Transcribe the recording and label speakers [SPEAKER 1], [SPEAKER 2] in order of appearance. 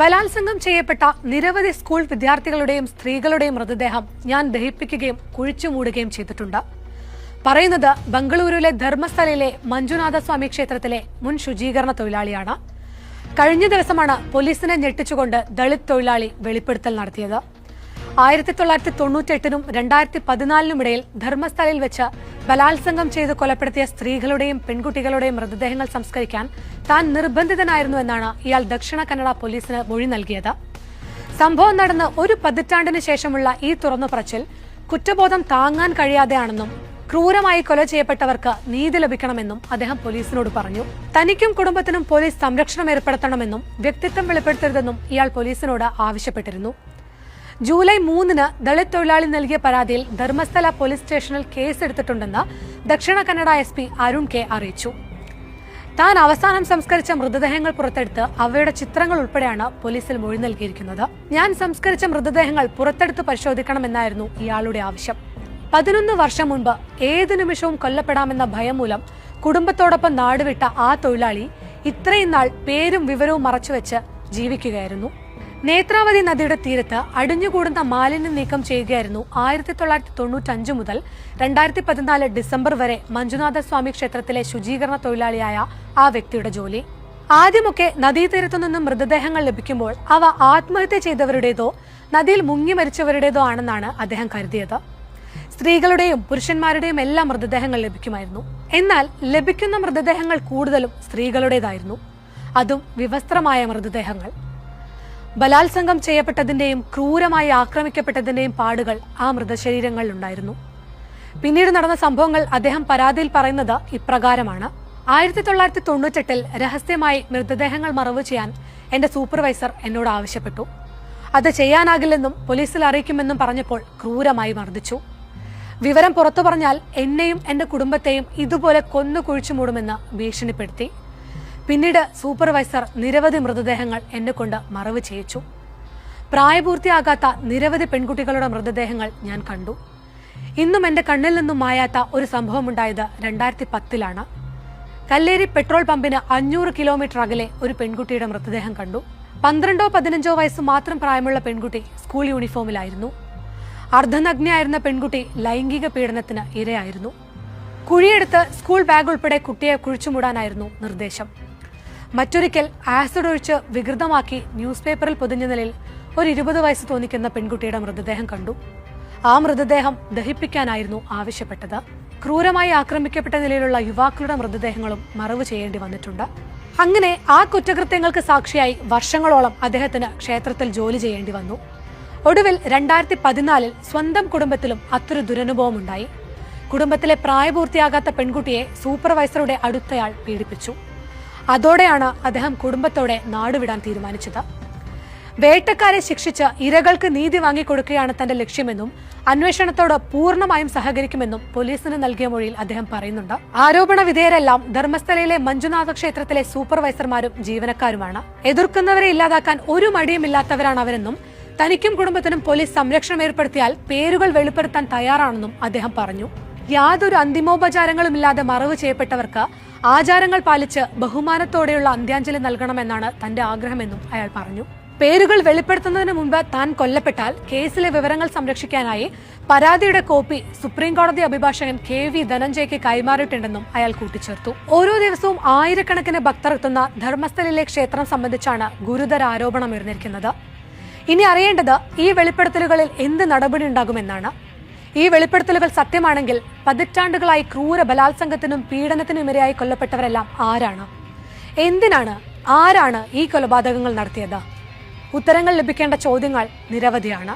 [SPEAKER 1] ബലാത്സംഗം ചെയ്യപ്പെട്ട നിരവധി സ്കൂൾ വിദ്യാർത്ഥികളുടെയും സ്ത്രീകളുടെയും മൃതദേഹം ഞാൻ ദഹിപ്പിക്കുകയും കുഴിച്ചു മൂടുകയും ചെയ്തിട്ടുണ്ട്. പറയുന്നത് ബംഗളൂരുവിലെ ധർമ്മസ്ഥലയിലെ മഞ്ജുനാഥസ്വാമി ക്ഷേത്രത്തിലെ മുൻ ശുചീകരണ തൊഴിലാളിയാണ്. കഴിഞ്ഞ ദിവസമാണ് പോലീസിനെ ഞെട്ടിച്ചുകൊണ്ട് ദളിത് തൊഴിലാളി വെളിപ്പെടുത്തൽ നടത്തിയത്. ആയിരത്തി തൊള്ളായിരത്തി തൊണ്ണൂറ്റെട്ടിനും രണ്ടായിരത്തി പതിനാലിനും ഇടയിൽ ധർമ്മസ്ഥലയിൽ വെച്ച് ബലാത്സംഗം ചെയ്ത് കൊലപ്പെടുത്തിയ സ്ത്രീകളുടെയും പെൺകുട്ടികളുടെയും മൃതദേഹങ്ങൾ സംസ്കരിക്കാൻ താൻ നിർബന്ധിതനായിരുന്നു എന്നാണ് ഇയാൾ ദക്ഷിണ കന്നഡ പോലീസിന് മൊഴി നൽകിയത്. സംഭവം നടന്ന് ഒരു പതിറ്റാണ്ടിന് ശേഷമുള്ള ഈ തുറന്നു പറച്ചിൽ കുറ്റബോധം താങ്ങാൻ കഴിയാതെയാണെന്നും ക്രൂരമായി കൊല ചെയ്യപ്പെട്ടവർക്ക് നീതി ലഭിക്കണമെന്നും അദ്ദേഹം പോലീസിനോട് പറഞ്ഞു. തനിക്കും കുടുംബത്തിനും പോലീസ് സംരക്ഷണം ഏർപ്പെടുത്തണമെന്നും വ്യക്തിത്വം വെളിപ്പെടുത്തരുതെന്നും ഇയാൾ പോലീസിനോട് ആവശ്യപ്പെട്ടിരുന്നു. ജൂലൈ മൂന്നിന് ദളിത് തൊഴിലാളി നൽകിയ പരാതിയിൽ ധർമ്മസ്ഥല പോലീസ് സ്റ്റേഷനിൽ കേസെടുത്തിട്ടുണ്ടെന്ന് Dakshina Kannada S P Arun K അറിയിച്ചു. താൻ അവസാനം സംസ്കരിച്ച മൃതദേഹങ്ങൾ പുറത്തെടുത്ത് അവയുടെ ചിത്രങ്ങൾ ഉൾപ്പെടെയാണ് പോലീസിൽ മൊഴി നൽകിയിരിക്കുന്നത്. ഞാൻ സംസ്കരിച്ച മൃതദേഹങ്ങൾ പുറത്തെടുത്ത് പരിശോധിക്കണമെന്നായിരുന്നു ഇയാളുടെ ആവശ്യം. പതിനൊന്ന് വർഷം മുൻപ് ഏത് നിമിഷവും കൊല്ലപ്പെടാമെന്ന ഭയം മൂലം കുടുംബത്തോടൊപ്പം നാടുവിട്ട ആ തൊഴിലാളി ഇത്രയും നാൾ പേരും വിവരവും മറച്ചുവെച്ച് ജീവിക്കുകയായിരുന്നു. നേത്രാവതി നദിയുടെ തീരത്ത് അടിഞ്ഞുകൂടുന്ന മാലിന്യം നീക്കം ചെയ്യുകയായിരുന്നു ആയിരത്തി തൊള്ളായിരത്തി തൊണ്ണൂറ്റഞ്ച് മുതൽ രണ്ടായിരത്തി പതിനാല് ഡിസംബർ വരെ മഞ്ജുനാഥ സ്വാമി ക്ഷേത്രത്തിലെ ശുചീകരണ തൊഴിലാളിയായ ആ വ്യക്തിയുടെ ജോലി. ആദ്യമൊക്കെ നദീതീരത്തു നിന്നും മൃതദേഹങ്ങൾ ലഭിക്കുമ്പോൾ അവ ആത്മഹത്യ ചെയ്തവരുടേതോ നദിയിൽ മുങ്ങി മരിച്ചവരുടേതോ ആണെന്നാണ് അദ്ദേഹം കരുതിയത്. സ്ത്രീകളുടെയും പുരുഷന്മാരുടെയും എല്ലാം മൃതദേഹങ്ങൾ ലഭിക്കുമായിരുന്നു. എന്നാൽ ലഭിക്കുന്ന മൃതദേഹങ്ങൾ കൂടുതലും സ്ത്രീകളുടേതായിരുന്നു. അതും വിവസ്ത്രമായ മൃതദേഹങ്ങൾ. ബലാത്സംഗം ചെയ്യപ്പെട്ടതിന്റെയും ക്രൂരമായി ആക്രമിക്കപ്പെട്ടതിന്റെയും പാടുകൾ ആ മൃതശരീരങ്ങളിലുണ്ടായിരുന്നു പിന്നീട് നടന്ന സംഭവങ്ങൾ അദ്ദേഹം പരാതിയിൽ പറയുന്നത് ഇപ്രകാരമാണ്. ആയിരത്തി തൊള്ളായിരത്തി തൊണ്ണൂറ്റെട്ടിൽ രഹസ്യമായി മൃതദേഹങ്ങൾ മറവ് ചെയ്യാൻ എന്റെ സൂപ്പർവൈസർ എന്നോട് ആവശ്യപ്പെട്ടു. അത് ചെയ്യാനാകില്ലെന്നും പോലീസിൽ അറിയിക്കുമെന്നും പറഞ്ഞപ്പോൾ ക്രൂരമായി മർദ്ദിച്ചു. വിവരം പുറത്തു പറഞ്ഞാൽ എന്നെയും എന്റെ കുടുംബത്തെയും ഇതുപോലെ കൊന്നു കുഴിച്ചു മൂടുമെന്ന് ഭീഷണിപ്പെടുത്തി. പിന്നീട് സൂപ്പർവൈസർ നിരവധി മൃതദേഹങ്ങൾ എന്നെ കൊണ്ട് മറവ് ചെയ്യിച്ചു. പ്രായപൂർത്തിയാകാത്ത നിരവധി പെൺകുട്ടികളുടെ മൃതദേഹങ്ങൾ ഞാൻ കണ്ടു. ഇന്നും എന്റെ കണ്ണിൽ നിന്നും മായാത്ത ഒരു സംഭവമുണ്ടായത് രണ്ടായിരത്തി പത്തിലാണ് കല്ലേരി പെട്രോൾ പമ്പിന് അഞ്ഞൂറ് കിലോമീറ്റർ അകലെ ഒരു പെൺകുട്ടിയുടെ മൃതദേഹം കണ്ടു. പന്ത്രണ്ടോ പതിനഞ്ചോ വയസ്സ് മാത്രം പ്രായമുള്ള പെൺകുട്ടി സ്കൂൾ യൂണിഫോമിലായിരുന്നു. അർദ്ധനഗ്നയായിരുന്ന പെൺകുട്ടി ലൈംഗിക പീഡനത്തിന് ഇരയായിരുന്നു. കുഴിയെടുത്ത് സ്കൂൾ ബാഗ് ഉൾപ്പെടെ കുട്ടിയെ കുഴിച്ചുമൂടാനായിരുന്നു നിർദ്ദേശം. മറ്റൊരിക്കൽ ആസിഡ് ഒഴിച്ച് വികൃതമാക്കി ന്യൂസ് പേപ്പറിൽ പൊതിഞ്ഞ നിലയിൽ ഒരു ഇരുപത് വയസ്സ് തോന്നിക്കുന്ന പെൺകുട്ടിയുടെ മൃതദേഹം കണ്ടു. ആ മൃതദേഹം ദഹിപ്പിക്കാനായിരുന്നു ആവശ്യപ്പെട്ടത്. ക്രൂരമായി ആക്രമിക്കപ്പെട്ട നിലയിലുള്ള യുവാക്കളുടെ മൃതദേഹങ്ങളും മറവ് ചെയ്യേണ്ടി വന്നിട്ടുണ്ട്. അങ്ങനെ ആ കുറ്റകൃത്യങ്ങൾക്ക് സാക്ഷിയായി വർഷങ്ങളോളം അദ്ദേഹത്തിന് ക്ഷേത്രത്തിൽ ജോലി ചെയ്യേണ്ടി വന്നു. ഒടുവിൽ രണ്ടായിരത്തി പതിനാലിൽ സ്വന്തം കുടുംബത്തിലും അത്തൊരു ദുരനുഭവം ഉണ്ടായി കുടുംബത്തിലെ പ്രായപൂർത്തിയാകാത്ത പെൺകുട്ടിയെ സൂപ്പർവൈസറുടെ അടുത്തയാൾ പീഡിപ്പിച്ചു. അതോടെയാണ് അദ്ദേഹം കുടുംബത്തോടെ നാടുവിടാൻ തീരുമാനിച്ചത്. വേട്ടക്കാരെ ശിക്ഷിച്ച് ഇരകൾക്ക് നീതി വാങ്ങിക്കൊടുക്കുകയാണ് തന്റെ ലക്ഷ്യമെന്നും അന്വേഷണത്തോട് പൂർണമായും സഹകരിക്കുമെന്നും പോലീസിന് നൽകിയ മൊഴിയിൽ അദ്ദേഹം പറയുന്നുണ്ട്. ആരോപണ വിധേയരെല്ലാം ധർമ്മസ്ഥലയിലെ മഞ്ജുനാഥ ക്ഷേത്രത്തിലെ സൂപ്പർവൈസർമാരും ജീവനക്കാരുമാണ്. എതിർക്കുന്നവരെ ഇല്ലാതാക്കാൻ ഒരു മടിയുമില്ലാത്തവരാണ് അവരെന്നും തനിക്കും കുടുംബത്തിനും പോലീസ് സംരക്ഷണം ഏർപ്പെടുത്തിയാൽ പേരുകൾ വെളിപ്പെടുത്താൻ തയ്യാറാണെന്നും അദ്ദേഹം പറഞ്ഞു. യാതൊരു അന്തിമോപചാരങ്ങളും ഇല്ലാതെ മറവ് ചെയ്യപ്പെട്ടവർക്ക് ആചാരങ്ങൾ പാലിച്ച് ബഹുമാനത്തോടെയുള്ള അന്ത്യാഞ്ജലി നൽകണമെന്നാണ് തന്റെ ആഗ്രഹമെന്നും അയാൾ പറഞ്ഞു. പേരുകൾ വെളിപ്പെടുത്തുന്നതിന് മുമ്പ് താൻ കൊല്ലപ്പെട്ടാൽ കേസിലെ വിവരങ്ങൾ സംരക്ഷിക്കാനായി പരാതിയുടെ കോപ്പി സുപ്രീം കോടതി അഭിഭാഷകൻ കെ വി ധനഞ്ജയ്ക്ക് കൈമാറിയിട്ടുണ്ടെന്നും അയാൾ കൂട്ടിച്ചേർത്തു. ഓരോ ദിവസവും ആയിരക്കണക്കിന് ഭക്തർ എത്തുന്ന ധർമ്മസ്ഥലിലെ ക്ഷേത്രം സംബന്ധിച്ചാണ് ഗുരുതര ആരോപണം ഉയർന്നിരിക്കുന്നത്. ഇനി അറിയേണ്ടത് ഈ വെളിപ്പെടുത്തലുകളിൽ എന്ത് നടപടി ഉണ്ടാകുമെന്നാണ് ഈ വെളിപ്പെടുത്തലുകൾ സത്യമാണെങ്കിൽ പതിറ്റാണ്ടുകളായി ക്രൂര ബലാത്സംഗത്തിനും പീഡനത്തിനും ഇരയായി കൊല്ലപ്പെട്ടവരെല്ലാം ആരാണ്? എന്തിനാണ് ആരാണ് ഈ കൊലപാതകങ്ങൾ നടത്തിയത്? ഉത്തരങ്ങൾ ലഭിക്കേണ്ട ചോദ്യങ്ങൾ നിരവധിയാണ്.